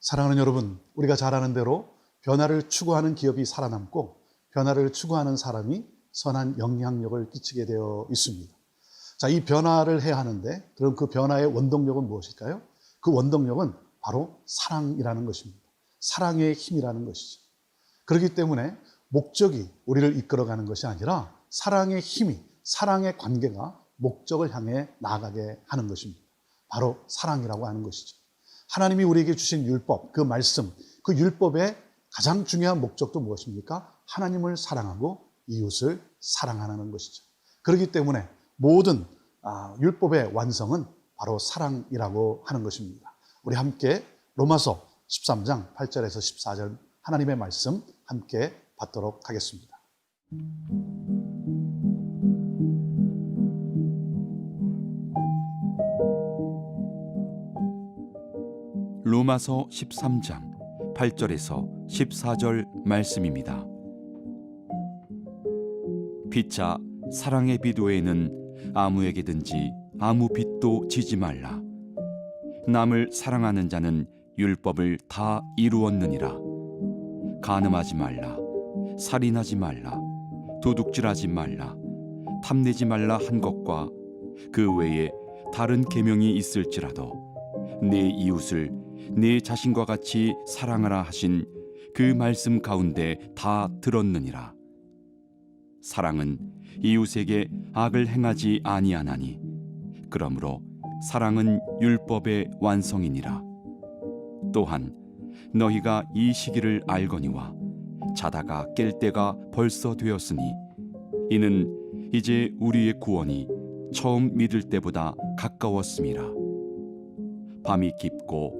사랑하는 여러분, 우리가 잘 아는 대로 변화를 추구하는 기업이 살아남고 변화를 추구하는 사람이 선한 영향력을 끼치게 되어 있습니다. 자, 이 변화를 해야 하는데 그럼 그 변화의 원동력은 무엇일까요? 그 원동력은 바로 사랑이라는 것입니다. 사랑의 힘이라는 것이죠. 그렇기 때문에 목적이 우리를 이끌어가는 것이 아니라 사랑의 힘이, 사랑의 관계가 목적을 향해 나아가게 하는 것입니다. 바로 사랑이라고 하는 것이죠. 하나님이 우리에게 주신 율법, 그 말씀, 그 율법의 가장 중요한 목적도 무엇입니까? 하나님을 사랑하고 이웃을 사랑하는 것이죠. 그렇기 때문에 모든 아, 율법의 완성은 바로 사랑이라고 하는 것입니다. 우리 함께 로마서 13장 8절에서 14절 하나님의 말씀 함께 받도록 하겠습니다. 로마서 13장 8절에서 14절 말씀입니다. 피차 사랑의 빛 외에는 아무에게든지 아무 빛도 지지 말라. 남을 사랑하는 자는 율법을 다 이루었느니라. 간음하지 말라. 살인하지 말라. 도둑질하지 말라. 탐내지 말라 한 것과 그 외에 다른 계명이 있을지라도 내 이웃을 내 자신과 같이 사랑하라 하신 그 말씀 가운데 다 들었느니라. 사랑은 이웃에게 악을 행하지 아니하나니 그러므로 사랑은 율법의 완성이니라. 또한 너희가 이 시기를 알거니와 자다가 깰 때가 벌써 되었으니 이는 이제 우리의 구원이 처음 믿을 때보다 가까웠음이라. 밤이 깊고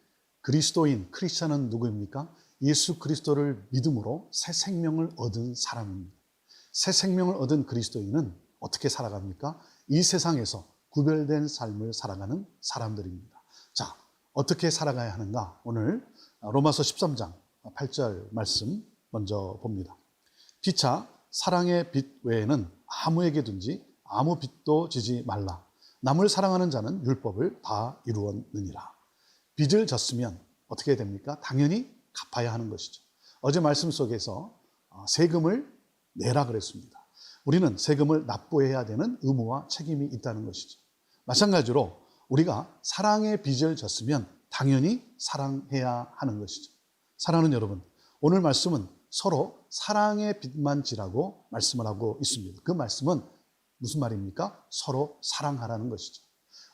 그리스도인, 크리스천은 누구입니까? 예수 그리스도를 믿음으로 새 생명을 얻은 사람입니다. 새 생명을 얻은 그리스도인은 어떻게 살아갑니까? 이 세상에서 구별된 삶을 살아가는 사람들입니다. 자, 어떻게 살아가야 하는가? 오늘 로마서 13장 8절 말씀 먼저 봅니다. 피차 사랑의 빛 외에는 아무에게든지 아무 빛도 지지 말라. 남을 사랑하는 자는 율법을 다 이루었느니라. 빚을 졌으면 어떻게 됩니까? 당연히 갚아야 하는 것이죠. 어제 말씀 속에서 어, 세금을 내라 그랬습니다. 우리는 세금을 납부해야 되는 의무와 책임이 있다는 것이죠. 마찬가지로 우리가 사랑의 빚을 졌으면 당연히 사랑해야 하는 것이죠. 사랑하는 여러분, 오늘 말씀은 서로 사랑의 빚만 지라고 말씀을 하고 있습니다. 그 말씀은 무슨 말입니까? 서로 사랑하라는 것이죠.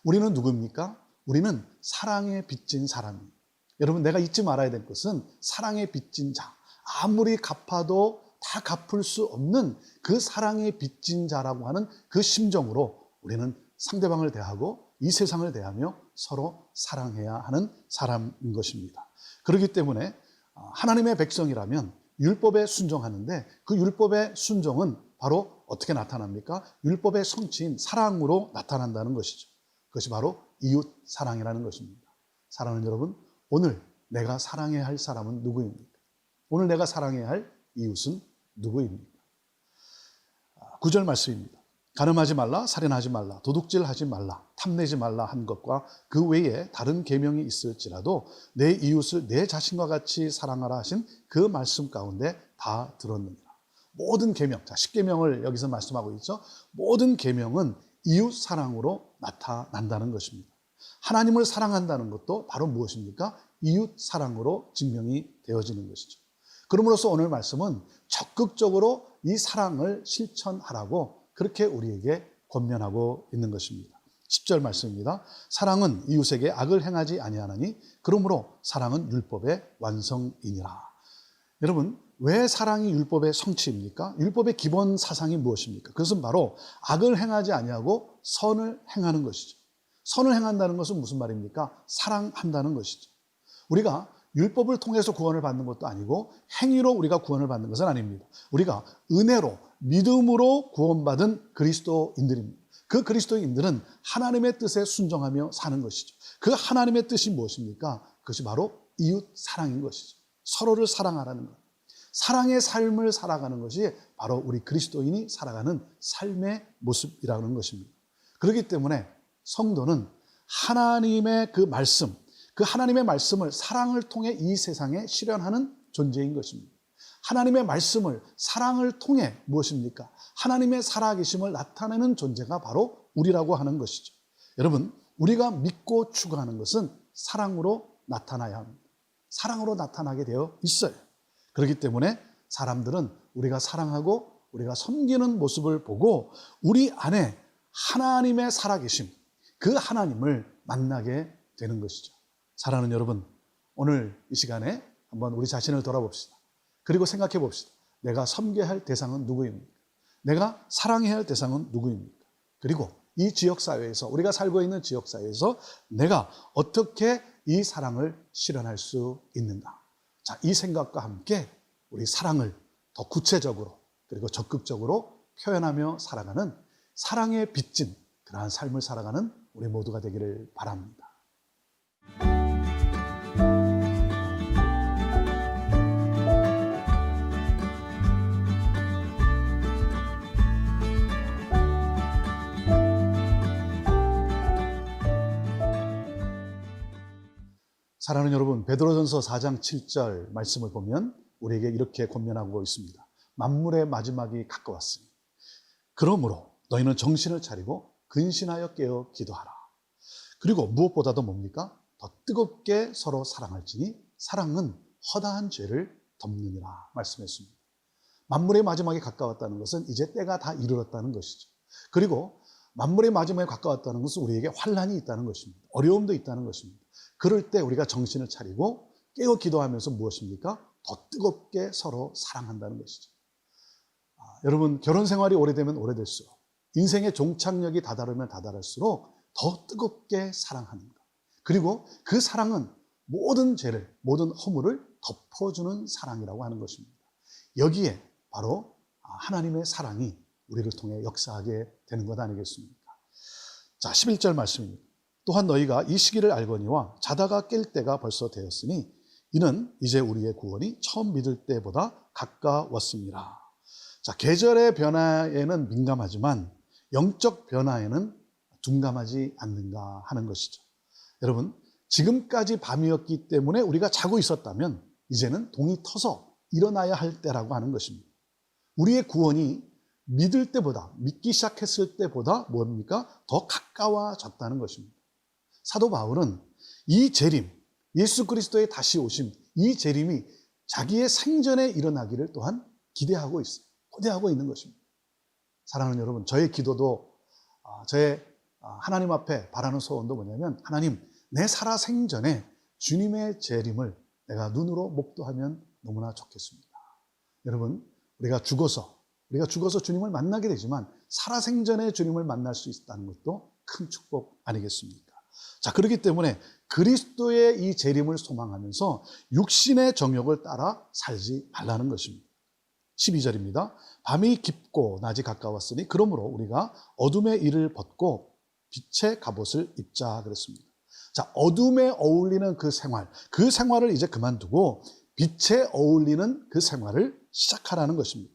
우리는 누구입니까? 우리는 사랑에 빚진 사람입니다. 여러분, 내가 잊지 말아야 될 것은 사랑에 빚진 자. 아무리 갚아도 다 갚을 수 없는 그 사랑에 빚진 자라고 하는 그 심정으로 우리는 상대방을 대하고 이 세상을 대하며 서로 사랑해야 하는 사람인 것입니다. 그렇기 때문에 하나님의 백성이라면 율법에 순종하는데 그 율법의 순종은 바로 어떻게 나타납니까? 율법의 성취인 사랑으로 나타난다는 것이죠. 그것이 바로 이웃 사랑이라는 것입니다. 사랑하는 여러분, 오늘 내가 사랑해야 할 사람은 누구입니까? 오늘 내가 사랑해야 할 이웃은 누구입니까? 9절 말씀입니다. 가늠하지 말라, 살인하지 말라, 도둑질하지 말라, 탐내지 말라 한 것과 그 외에 다른 계명이 있을지라도 내 이웃을 내 자신과 같이 사랑하라 하신 그 말씀 가운데 다 들었느니라. 모든 계명, 자, 10계명을 여기서 말씀하고 있죠. 모든 계명은 이웃 사랑으로 나타난다는 것입니다. 하나님을 사랑한다는 것도 바로 무엇입니까? 이웃 사랑으로 증명이 되어지는 것이죠. 그러므로서 오늘 말씀은 적극적으로 이 사랑을 실천하라고 그렇게 우리에게 권면하고 있는 것입니다. 10절 말씀입니다. 사랑은 이웃에게 악을 행하지 아니하나니 그러므로 사랑은 율법의 완성이니라. 여러분, 왜 사랑이 율법의 성취입니까? 율법의 기본 사상이 무엇입니까? 그것은 바로 악을 행하지 아니하고 선을 행하는 것이죠. 선을 행한다는 것은 무슨 말입니까? 사랑한다는 것이죠. 우리가 율법을 통해서 구원을 받는 것도 아니고 행위로 우리가 구원을 받는 것은 아닙니다. 우리가 은혜로 믿음으로 구원받은 그리스도인들입니다. 그 그리스도인들은 하나님의 뜻에 순종하며 사는 것이죠. 그 하나님의 뜻이 무엇입니까? 그것이 바로 이웃 사랑인 것이죠. 서로를 사랑하라는 것. 사랑의 삶을 살아가는 것이 바로 우리 그리스도인이 살아가는 삶의 모습이라는 것입니다. 그렇기 때문에 성도는 하나님의 그 말씀, 그 하나님의 말씀을 사랑을 통해 이 세상에 실현하는 존재인 것입니다. 하나님의 말씀을 사랑을 통해 무엇입니까? 하나님의 살아계심을 나타내는 존재가 바로 우리라고 하는 것이죠. 여러분, 우리가 믿고 추구하는 것은 사랑으로 나타나야 합니다. 사랑으로 나타나게 되어 있어요. 그렇기 때문에 사람들은 우리가 사랑하고 우리가 섬기는 모습을 보고 우리 안에 하나님의 살아계심, 그 하나님을 만나게 되는 것이죠. 사랑하는 여러분, 오늘 이 시간에 한번 우리 자신을 돌아봅시다. 그리고 생각해 봅시다. 내가 섬겨야 할 대상은 누구입니까? 내가 사랑해야 할 대상은 누구입니까? 그리고 이 지역사회에서, 우리가 살고 있는 지역사회에서 내가 어떻게 이 사랑을 실현할 수 있는가? 자, 이 생각과 함께 우리 사랑을 더 구체적으로 그리고 적극적으로 표현하며 살아가는 사랑에 빚진 그러한 삶을 살아가는 우리 모두가 되기를 바랍니다. 사랑하는 여러분, 베드로전서 4장 7절 말씀을 보면 우리에게 이렇게 권면하고 있습니다. 만물의 마지막이 가까웠으니 그러므로 너희는 정신을 차리고 근신하여 깨어 기도하라. 그리고 무엇보다도 뭡니까? 더 뜨겁게 서로 사랑할지니 사랑은 허다한 죄를 덮느니라 말씀했습니다. 만물의 마지막이 가까웠다는 것은 이제 때가 다 이르렀다는 것이죠. 그리고 만물의 마지막에 가까웠다는 것은 우리에게 환란이 있다는 것입니다. 어려움도 있다는 것입니다. 그럴 때 우리가 정신을 차리고 깨어 기도하면서 무엇입니까? 더 뜨겁게 서로 사랑한다는 것이죠. 아, 여러분 결혼 생활이 오래되면 오래될수록 인생의 종착역이 다다르면 다다를수록 더 뜨겁게 사랑하는 것. 그리고 그 사랑은 모든 죄를 모든 허물을 덮어주는 사랑이라고 하는 것입니다. 여기에 바로 하나님의 사랑이 우리를 통해 역사하게 되는 것 아니겠습니까? 자, 11절 말씀입니다. 또한 너희가 이 시기를 알거니와 자다가 깰 때가 벌써 되었으니 이는 이제 우리의 구원이 처음 믿을 때보다 가까웠습니다. 자, 계절의 변화에는 민감하지만 영적 변화에는 둔감하지 않는가 하는 것이죠. 여러분, 지금까지 밤이었기 때문에 우리가 자고 있었다면 이제는 동이 터서 일어나야 할 때라고 하는 것입니다. 우리의 구원이 믿을 때보다, 믿기 시작했을 때보다 뭡니까? 더 가까워졌다는 것입니다. 사도 바울은 이 재림, 예수 그리스도의 다시 오심, 이 재림이 자기의 생전에 일어나기를 또한 기대하고 있어요. 고대하고 있는 것입니다. 사랑하는 여러분, 저의 기도도, 아, 저의 하나님 앞에 바라는 소원도 뭐냐면, 하나님, 내 살아 생전에 주님의 재림을 내가 눈으로 목도하면 너무나 좋겠습니다. 여러분, 우리가 죽어서 우리가 죽어서 주님을 만나게 되지만 살아 생전에 주님을 만날 수 있다는 것도 큰 축복 아니겠습니까? 자, 그렇기 때문에 그리스도의 이 재림을 소망하면서 육신의 정욕을 따라 살지 말라는 것입니다. 12절입니다. 밤이 깊고 낮이 가까웠으니 그러므로 우리가 어둠의 일을 벗고 빛의 갑옷을 입자 그랬습니다. 자, 어둠에 어울리는 그 생활, 그 생활을 이제 그만두고 빛에 어울리는 그 생활을 시작하라는 것입니다.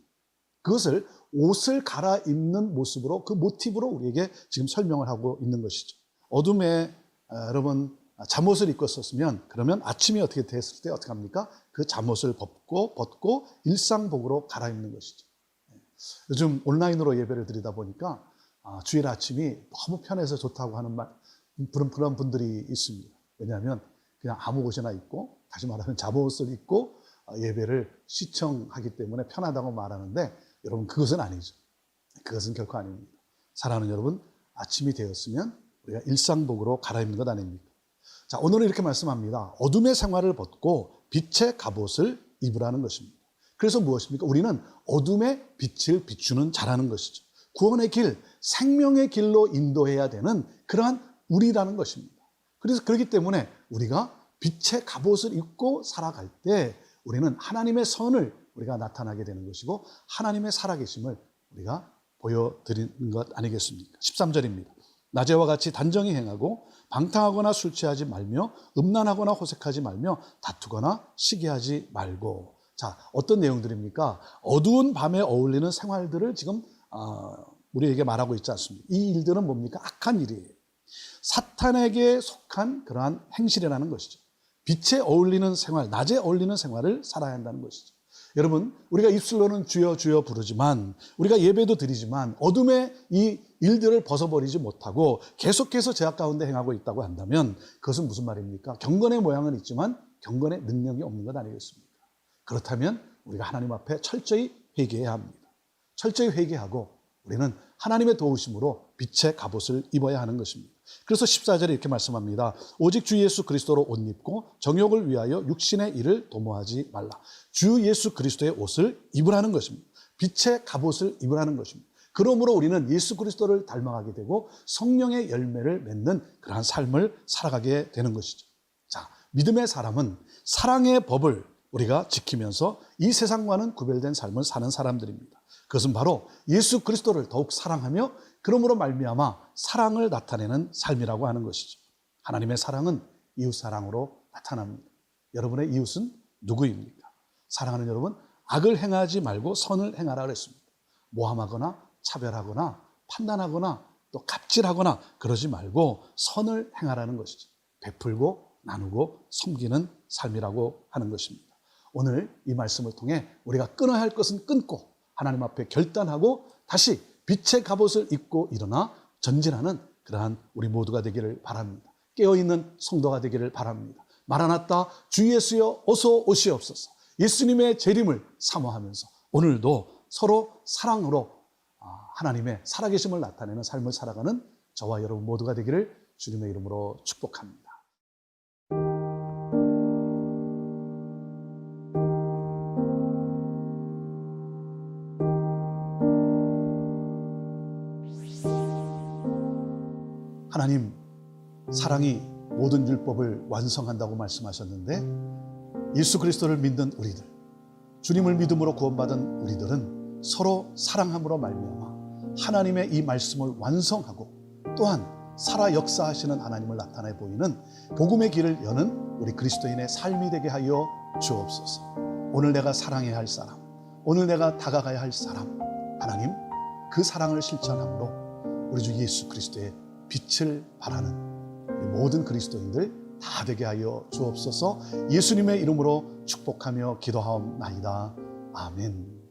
그것을 옷을 갈아입는 모습으로 그 모티브로 우리에게 지금 설명을 하고 있는 것이죠. 어둠에 아, 여러분 잠옷을 입고 있었으면 그러면 아침이 어떻게 됐을 때 어떻게 합니까? 그 잠옷을 벗고 벗고 일상복으로 갈아입는 것이죠. 네. 요즘 온라인으로 예배를 드리다 보니까 아, 주일 아침이 너무 편해서 좋다고 하는 말, 그런 그런 분들이 있습니다. 왜냐하면 그냥 아무 옷이나 입고 다시 말하면 잠옷을 입고 아, 예배를 시청하기 때문에 편하다고 말하는데 여러분 그것은 아니죠. 그것은 결코 아닙니다. 사랑하는 여러분 아침이 되었으면 우리가 일상복으로 갈아입는 것 아닙니까? 자 오늘은 이렇게 말씀합니다. 어둠의 생활을 벗고 빛의 갑옷을 입으라는 것입니다. 그래서 무엇입니까? 우리는 어둠의 빛을 비추는 자라는 것이죠. 구원의 길, 생명의 길로 인도해야 되는 그러한 우리라는 것입니다. 그래서 그렇기 때문에 우리가 빛의 갑옷을 입고 살아갈 때 우리는 하나님의 선을 우리가 나타나게 되는 것이고 하나님의 살아계심을 우리가 보여드리는 것 아니겠습니까? 13절입니다. 낮에와 같이 단정히 행하고 방탕하거나 술 취하지 말며 음란하거나 호색하지 말며 다투거나 시기하지 말고 자 어떤 내용들입니까? 어두운 밤에 어울리는 생활들을 지금 아, 우리에게 말하고 있지 않습니까? 이 일들은 뭡니까? 악한 일이에요. 사탄에게 속한 그러한 행실이라는 것이죠. 빛에 어울리는 생활, 낮에 어울리는 생활을 살아야 한다는 것이죠. 여러분, 우리가 입술로는 주여 주여 부르지만 우리가 예배도 드리지만 어둠의 이 일들을 벗어버리지 못하고 계속해서 제약 가운데 행하고 있다고 한다면 그것은 무슨 말입니까? 경건의 모양은 있지만 경건의 능력이 없는 것 아니겠습니까? 그렇다면 우리가 하나님 앞에 철저히 회개해야 합니다. 철저히 회개하고 우리는 하나님의 도우심으로 빛의 갑옷을 입어야 하는 것입니다. 그래서 14절에 이렇게 말씀합니다. 오직 주 예수 그리스도로 옷 입고 정욕을 위하여 육신의 일을 도모하지 말라. 주 예수 그리스도의 옷을 입으라는 것입니다. 빛의 갑옷을 입으라는 것입니다. 그러므로 우리는 예수 그리스도를 닮아가게 되고 성령의 열매를 맺는 그러한 삶을 살아가게 되는 것이죠. 자, 믿음의 사람은 사랑의 법을 우리가 지키면서 이 세상과는 구별된 삶을 사는 사람들입니다. 그것은 바로 예수 그리스도를 더욱 사랑하며 그러므로 말미암아 사랑을 나타내는 삶이라고 하는 것이죠. 하나님의 사랑은 이웃 사랑으로 나타납니다. 여러분의 이웃은 누구입니까? 사랑하는 여러분, 악을 행하지 말고 선을 행하라 그랬습니다. 모함하거나 차별하거나 판단하거나 또 갑질하거나 그러지 말고 선을 행하라는 것이죠. 베풀고 나누고 섬기는 삶이라고 하는 것입니다. 오늘 이 말씀을 통해 우리가 끊어야 할 것은 끊고 하나님 앞에 결단하고 다시 빛의 갑옷을 입고 일어나 전진하는 그러한 우리 모두가 되기를 바랍니다. 깨어있는 성도가 되기를 바랍니다. 마라나따 주 예수여 어서 오시옵소서. 예수님의 재림을 사모하면서 오늘도 서로 사랑으로 아, 하나님의 살아계심을 나타내는 삶을 살아가는 저와 여러분 모두가 되기를 주님의 이름으로 축복합니다. 하나님 사랑이 모든 율법을 완성한다고 말씀하셨는데 예수 그리스도를 믿는 우리들 주님을 믿음으로 구원받은 우리들은 서로 사랑함으로 말미암아 하나님의 이 말씀을 완성하고 또한 살아 역사하시는 하나님을 나타내 보이는 복음의 길을 여는 우리 그리스도인의 삶이 되게 하여 주옵소서. 오늘 내가 사랑해야 할 사람, 오늘 내가 다가가야 할 사람, 하나님 그 사랑을 실천함으로 우리 주 예수 그리스도의 빛을 우리 모든 그리스도인들 다 되게 하여 주옵소서. 예수님의 이름으로 축복하며 기도하옵나이다. 아멘.